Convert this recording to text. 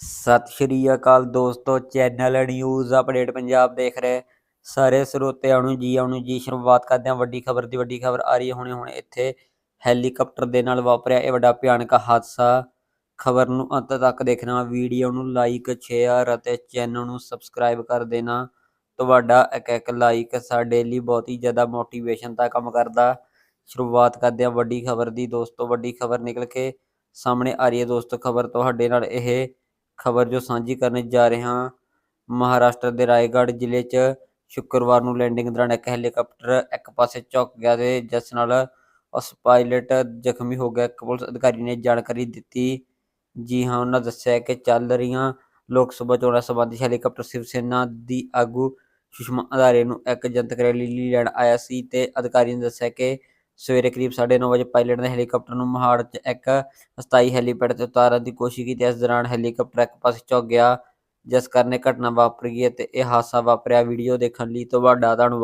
ਸਤਿ ਸ਼੍ਰੀ ਅਕਾਲ ਦੋਸਤੋ, channel news update Punjab ਦੇਖ ਰਹੇ। ਸਾਰੇ ਸਰੋਤਿਆਂ ਨੂੰ ਜੀ ਆਉਣ ਨੂੰ ਜੀ, ਸ਼ੁਰੂਆਤ ਕਰਦੇ ਹਾਂ ਵੱਡੀ ਖਬਰ ਦੀ। ਵੱਡੀ ਖਬਰ ਆ ਰਹੀ ਹੈ ਹੁਣੇ ਹੁਣੇ ਇੱਥੇ। ਹੈਲੀਕਾਪਟਰ ਦੇ ਨਾਲ ਵਾਪਰਿਆ ਇਹ ਵੱਡਾ ਭਿਆਨਕ ਹਾਦਸਾ। ਖਬਰ ਨੂੰ ਅੰਤ ਤੱਕ ਦੇਖਣਾ, ਵੀਡੀਓ ਨੂੰ ਲਾਈਕ ਸ਼ੇਅਰ ਅਤੇ ਚੈਨਲ ਨੂੰ ਸਬਸਕ੍ਰਾਈਬ ਕਰ ਦੇਣਾ। ਤੁਹਾਡਾ ਇੱਕ ਇੱਕ ਲਾਈਕ ਸਾਡੇ ਲਈ ਬਹੁਤ ਹੀ ਜ਼ਿਆਦਾ ਮੋਟੀਵੇਸ਼ਨ ਦਾ ਕੰਮ ਕਰਦਾ। ਸ਼ੁਰੂਆਤ ਕਰਦੇ ਹਾਂ ਵੱਡੀ ਖਬਰ ਦੀ। ਦੋਸਤੋ, ਵੱਡੀ ਖਬਰ ਨਿਕਲ ਕੇ ਸਾਹਮਣੇ ਆ ਰਹੀ ਹੈ ਦੋਸਤੋ, ਖਬਰ ਤੁਹਾਡੇ ਨਾਲ ਇਹ ਖਬਰ ਜੋ ਸਾਂਝੀ ਕਰਨ ਜਾ ਰਹੇ ਹਾਂ। ਮਹਾਰਾਸ਼ਟਰ ਦੇ ਰਾਏਗੜ੍ਹ ਜ਼ਿਲ੍ਹੇ 'ਚ ਸ਼ੁੱਕਰਵਾਰ ਨੂੰ ਲੈਂਡਿੰਗ ਦੌਰਾਨ ਇੱਕ ਹੈਲੀਕਾਪਟਰ ਇੱਕ ਪਾਸੇ ਝੁਕ ਗਿਆ ਤੇ ਜਿਸ ਨਾਲ ਉਸ ਪਾਇਲਟ ਜ਼ਖਮੀ ਹੋ ਗਿਆ। ਇੱਕ ਪੁਲਿਸ ਅਧਿਕਾਰੀ ਨੇ ਜਾਣਕਾਰੀ ਦਿੱਤੀ। ਜੀ ਹਾਂ, ਉਹਨਾਂ ਦੱਸਿਆ ਕਿ ਚੱਲ ਰਹੀਆਂ ਲੋਕ ਸਭਾ ਚੋਣਾਂ ਸੰਬੰਧੀ ਹੈਲੀਕਾਪਟਰ ਸ਼ਿਵ ਸੈਨਾ ਦੀ ਆਗੂ ਸੁਸ਼ਮਾ ਅਧਾਰੇ ਨੂੰ ਇੱਕ ਜਨਤਕ ਰੈਲੀ ਲਈ ਲੈਣ ਆਇਆ ਸੀ ਤੇ ਅਧਿਕਾਰੀ ਨੇ ਦੱਸਿਆ ਕਿ ਸਵੇਰੇ ਕਰੀਬ 9:30 ਵਜੇ ਪਾਇਲਟ ਨੇ ਹੈਲੀਕਾਪਟਰ ਨੂੰ ਮਹਾੜ 'ਚ ਇੱਕ ਅਸਥਾਈ ਹੈਲੀਪੈਡ ਤੇ ਉਤਾਰਨ ਦੀ ਕੋਸ਼ਿਸ਼ ਕੀਤੀ। ਇਸ ਦੌਰਾਨ ਹੈਲੀਕਾਪਟਰ ਇੱਕ ਪਾਸੇ ਝੁਕ ਗਿਆ, ਜਿਸ ਕਾਰਨ ਇਹ ਘਟਨਾ ਵਾਪਰ ਗਈ ਅਤੇ ਇਹ ਹਾਦਸਾ ਵਾਪਰਿਆ। ਵੀਡੀਓ ਦੇਖਣ ਲਈ ਤੁਹਾਡਾ ਧੰਨਵਾਦ।